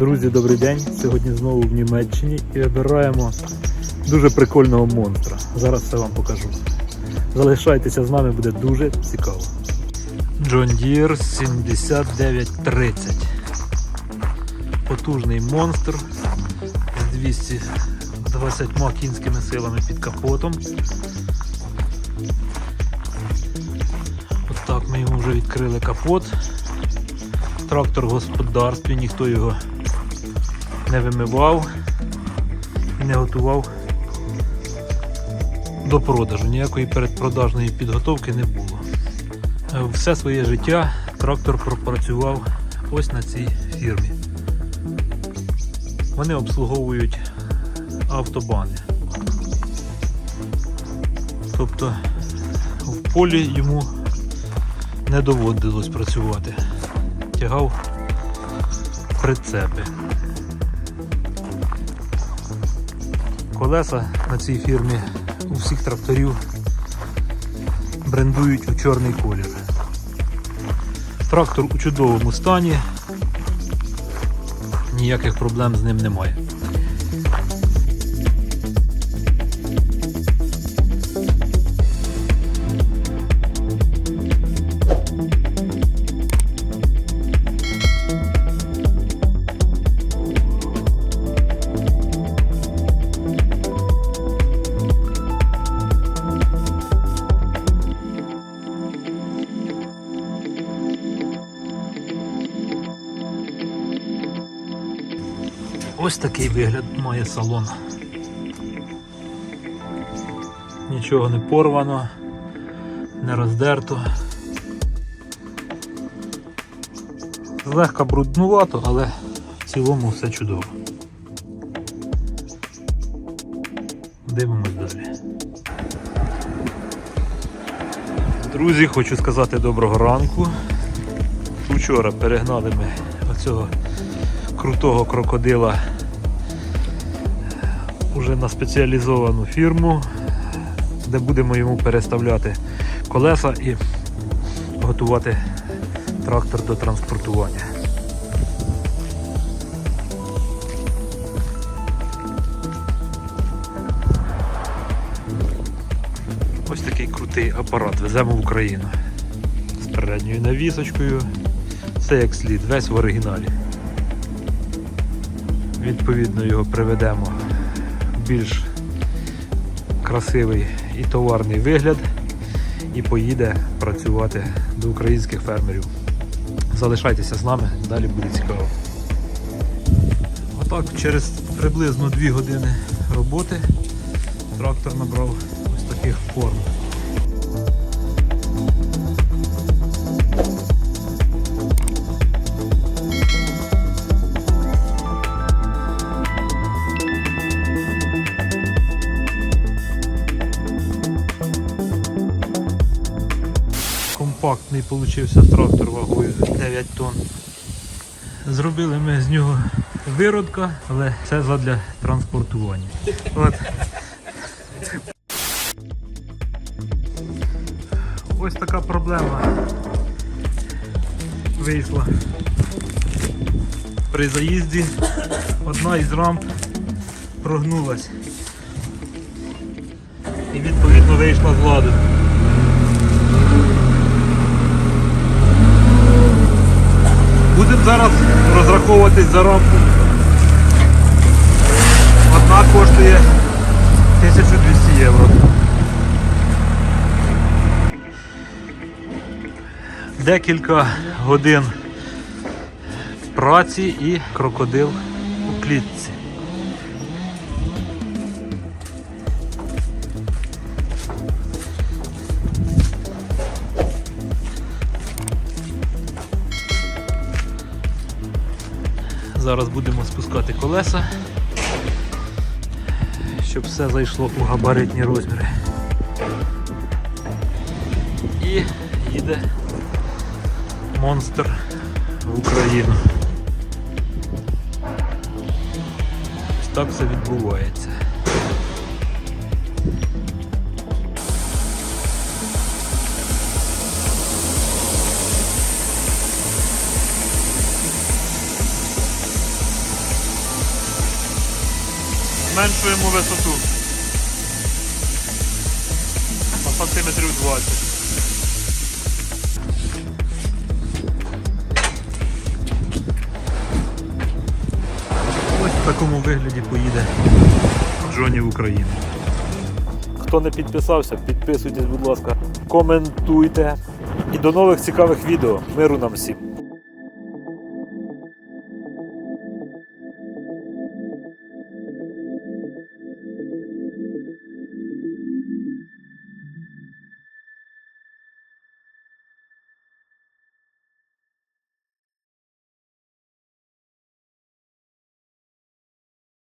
Друзі, добрий день! Сьогодні знову в Німеччині і вибираємо дуже прикольного монстра. Зараз все вам покажу. Залишайтеся з нами, буде дуже цікаво. John Deere 7930. Потужний монстр з 220 кінськими силами під капотом. Отак ми йому вже відкрили капот. Трактор господарстві, ніхто його не вимивав і не готував до продажу. Ніякої передпродажної підготовки не було. Е, Все своє життя трактор пропрацював ось на цій фірмі. Вони обслуговують автобани. Тобто в полі йому не доводилось працювати. Тягав прицепи. Колеса на цій фірмі у всіх тракторів брендують у чорний колір. Трактор у чудовому стані, ніяких проблем з ним немає. Ось такий вигляд має салон. Нічого не порвано, не роздерто. Злегка бруднувато, але в цілому все чудово. Дивимось далі. Друзі, хочу сказати доброго ранку. Вчора перегнали ми оцього крутого крокодила уже на спеціалізовану фірму, де будемо йому переставляти колеса і готувати трактор до транспортування. Ось такий крутий апарат веземо в Україну з передньою навісочкою. Все як слід, весь в оригіналі. Відповідно його приведемо в більш красивий і товарний вигляд і поїде працювати до українських фермерів. Залишайтеся з нами, далі буде цікаво. Отак, через приблизно 2 години роботи трактор набрав ось таких форм. Компактний получився трактор вагою 9 тонн. Зробили ми з нього виродка, але це задля транспортування. От. Ось така проблема вийшла. При заїзді одна із рамп прогнулась. І відповідно вийшла з ладу. Будемо зараз розраховуватись за рамку. Одна коштує 1200 євро. Декілька годин праці і крокодил у клітці. Зараз будемо спускати колеса, щоб все зайшло у габаритні розміри. І їде монстр в Україну. Ось так все відбувається. Зменшуємо висоту. На сантиметрів 20. Ось в такому вигляді поїде Джоні в Україну. Хто не підписався, підписуйтесь, будь ласка, коментуйте. І до нових цікавих відео. Миру нам всім!